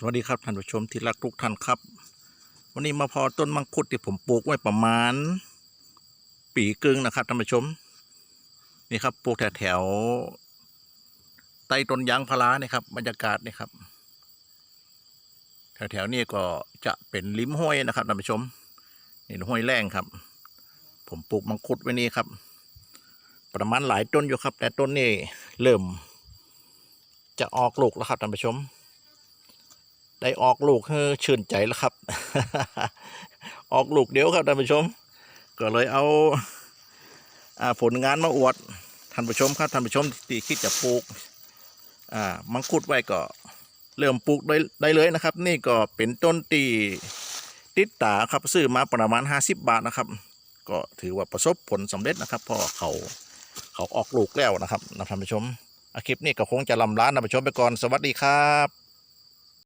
สวัสดีครับท่านผู้ชมที่รักทุกท่านครับ วันนี้มาพอต้นมังคุดที่ผมปลูกไว้ประมาณ ปีกึ่งนะครับท่านผู้ชม นี่ครับปลูกแถวแถวใต้ต้นยางพาราเนี่ยครับบรรยากาศนี่ครับ แถวแถวนี้ก็จะเป็นริมห้วยนะครับท่านผู้ชมนี่ห้วยแรงครับ ผมปลูกมังคุดไว้นี่ครับ ประมาณหลายต้นอยู่ครับ แต่ต้นนี้เริ่ม จะออกลูกแล้วครับท่านผู้ชม ได้ออกลูกเฮ้ชื่นใจแล้วครับ ออกลูกเดียวครับท่านผู้ชม ก็เลยเอาผลงานมาอวดท่านผู้ชมครับท่านผู้ชมที่คิดจะปลูกมังคุดไว้ก็เริ่มปลูกได้ได้เลยนะครับ นี่ก็เป็นต้นตีติดตาครับซื้อมาประมาณ 50 บาทนะครับ ก็ถือว่าประสบผลสำเร็จนะครับเพราะเขาเขาออกลูกแล้วนะครับท่านผู้ชมคลิปนี้ก็คงจะลำล้านท่านผู้ชมไปก่อนสวัสดีครับ